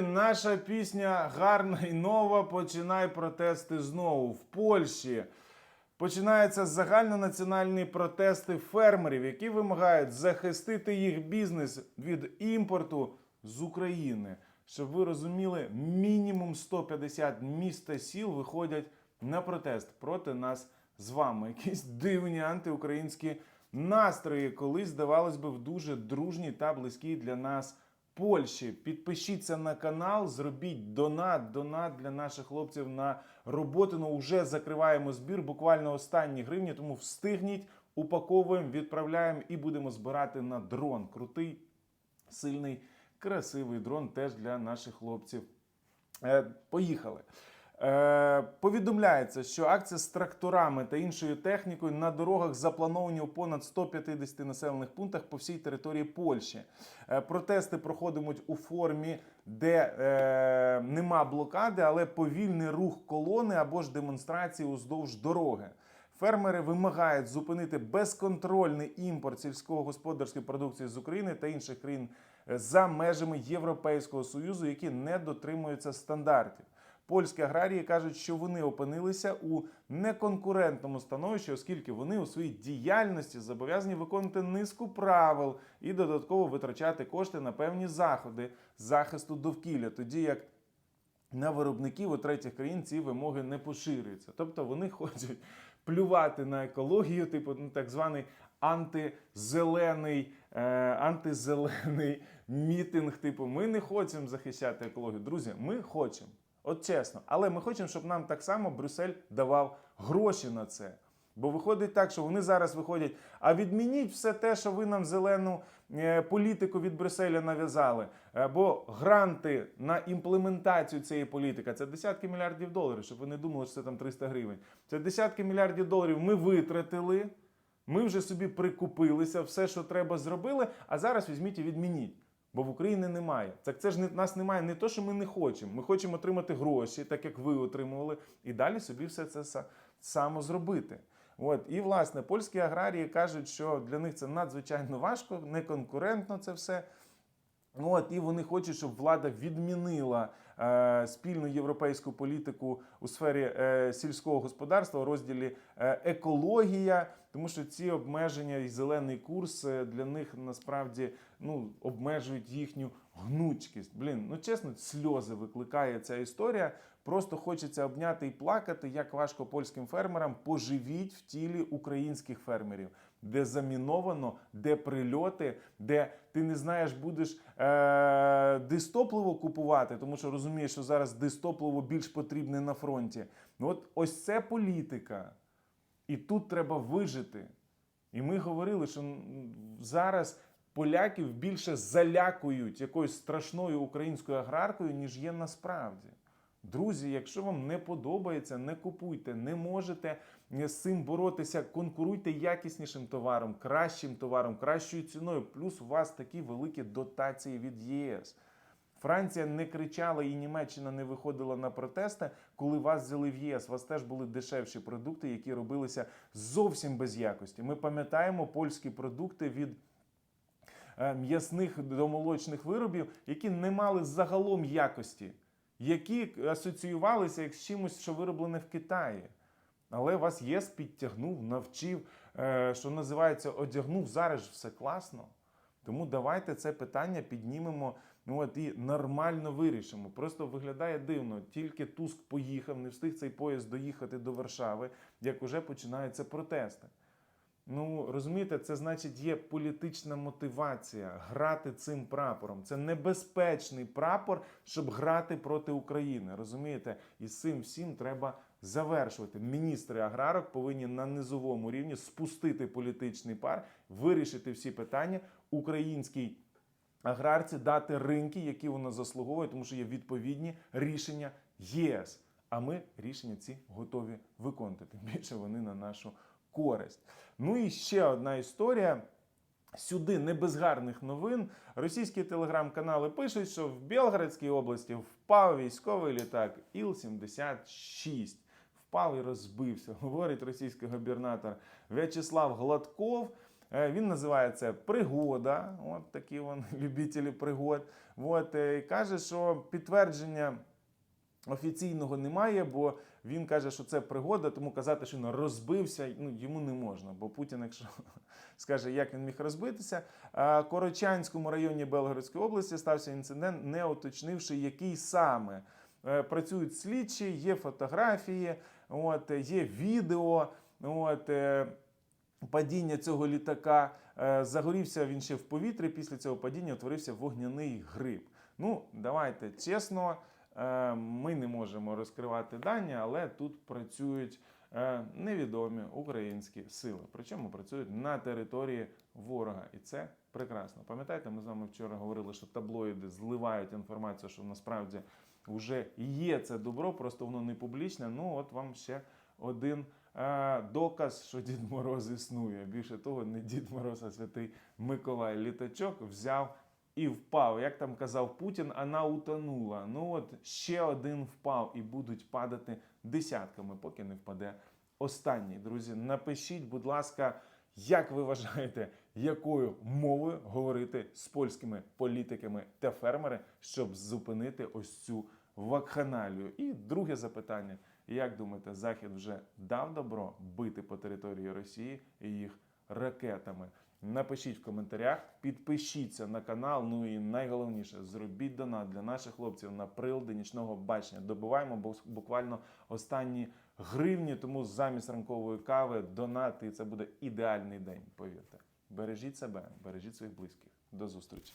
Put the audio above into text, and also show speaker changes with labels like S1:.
S1: Наша пісня гарна і нова. Починай протести знову в Польщі. Починаються загальнонаціональні протести фермерів, які вимагають захистити їх бізнес від імпорту з України. Щоб ви розуміли, мінімум 150 міст та сіл виходять на протест проти нас з вами. Якісь дивні антиукраїнські настрої, колись здавалось би в дуже дружній та близькій для нас Польщі. Підпишіться на канал, зробіть донат, донат для наших хлопців на роботу. Ну вже закриваємо збір. Буквально останні гривні. Тому встигніть, упаковуємо, відправляємо і будемо збирати на дрон. Крутий, сильний, красивий дрон теж для наших хлопців. Е, поїхали. Е, повідомляється, що акції з тракторами та іншою технікою на дорогах заплановані у понад 150 населених пунктах по всій території Польщі. Е, протести проходитимуть у формі, де е, нема блокади, але повільний рух колони або ж демонстрації уздовж дороги. Фермери вимагають зупинити безконтрольний імпорт сільськогосподарської продукції з України та інших країн е, за межами Європейського союзу, які не дотримуються стандартів. Польські аграрії кажуть, що вони опинилися у неконкурентному становищі, оскільки вони у своїй діяльності зобов'язані виконувати низку правил і додатково витрачати кошти на певні заходи захисту довкілля, тоді як на виробників у третіх країн ці вимоги не поширюються. Тобто вони хочуть плювати на екологію, типу ну, так званий антизелений, е, антизелений мітинг. Типу, ми не хочемо захищати екологію. Друзі, ми хочемо. От чесно, але ми хочемо, щоб нам так само Брюссель давав гроші на це. Бо виходить так, що вони зараз виходять, а відмініть все те, що ви нам зелену е, політику від Брюсселя нав'язали. Е, Бо гранти на імплементацію цієї політики це десятки мільярдів доларів, щоб ви не думали, що це там 300 гривень. Це десятки мільярдів доларів ми витратили, ми вже собі прикупилися, все, що треба, зробили, а зараз візьміть і відмініть. Бо в Україні немає. Так це ж не нас немає не то, що ми не хочемо. Ми хочемо отримати гроші, так як ви отримували, і далі собі все це са- само зробити. От і власне польські аграрії кажуть, що для них це надзвичайно важко, неконкурентно це все. От і вони хочуть, щоб влада відмінила е, спільну європейську політику у сфері е, сільського господарства розділі е, екологія, тому що ці обмеження і зелений курс е, для них насправді ну обмежують їхню гнучкість. Блін, ну чесно, сльози викликає ця історія. Просто хочеться обняти і плакати, як важко польським фермерам поживіть в тілі українських фермерів, де заміновано, де прильоти, де ти не знаєш, будеш е- дистопливо купувати, тому що розумієш, що зараз дистопливо більш потрібне на фронті. Ну от ось це політика. І тут треба вижити. І ми говорили, що зараз поляків більше залякують якоюсь страшною українською аграркою, ніж є насправді. Друзі, якщо вам не подобається, не купуйте, не можете з цим боротися, конкуруйте якіснішим товаром, кращим товаром, кращою ціною. Плюс у вас такі великі дотації від ЄС. Франція не кричала і Німеччина не виходила на протести, коли вас взяли в ЄС. У вас теж були дешевші продукти, які робилися зовсім без якості. Ми пам'ятаємо польські продукти від е, м'ясних до молочних виробів, які не мали загалом якості, які асоціювалися як з чимось, що вироблене в Китаї. Але вас ЄС підтягнув, навчив, е, що називається, одягнув зараз все класно. Тому давайте це питання піднімемо ну от і нормально вирішимо. Просто виглядає дивно. Тільки Туск поїхав, не встиг цей поїзд доїхати до Варшави, як уже починаються протести. Ну розумієте, це значить є політична мотивація грати цим прапором. Це небезпечний прапор, щоб грати проти України. Розумієте? І з цим всім треба завершувати. Міністри аграрок повинні на низовому рівні спустити політичний пар, вирішити всі питання. Українській аграрці дати ринки, які вона заслуговує, тому що є відповідні рішення ЄС. А ми рішення ці готові виконати. Тим більше вони на нашу користь. Ну і ще одна історія. Сюди не без гарних новин. Російські телеграм-канали пишуть, що в Білградській області впав військовий літак Іл-76. Впав і розбився, говорить російський губернатор В'ячеслав Гладков. Е, Він називає це пригода. От такі вони любителі пригод. От, е, і каже, що підтвердження офіційного немає, бо він каже, що це пригода, тому казати, що він розбився, ну йому не можна. Бо Путін, якщо скаже, як він міг розбитися, а Корочанському районі Белгородської області стався інцидент, не уточнивши, який саме. Е, Працюють слідчі, є фотографії, от, є відео. От, падіння цього літака. Е, Загорівся він ще в повітрі. Після цього падіння утворився вогняний гриб. Ну, давайте чесно, е, ми не можемо розкривати дані, але тут працюють е, невідомі українські сили. Причому працюють на території ворога, і це прекрасно. Пам'ятаєте, ми з вами вчора говорили, що таблоїди зливають інформацію, що насправді вже є це добро, просто воно не публічне. Ну, от вам ще один доказ, що Дід Мороз існує. Більше того, не Дід Мороз, а святий Миколай літачок взяв і впав. Як там казав Путін, вона утонула. Ну от ще один впав і будуть падати десятками, поки не впаде останній. Друзі, напишіть, будь ласка, як ви вважаєте, якою мовою говорити з польськими політиками та фермери, щоб зупинити ось цю вакханалію? І друге запитання: як думаєте, Захід вже дав добро бити по території Росії і їх ракетами? Напишіть в коментарях, підпишіться на канал. Ну і найголовніше, зробіть донат для наших хлопців на прилади нічного бачення. Добиваємо бу- буквально останні гривні, тому замість ранкової кави донати, це буде ідеальний день. Повірте. Бережіть себе, бережіть своїх близьких. До зустрічі.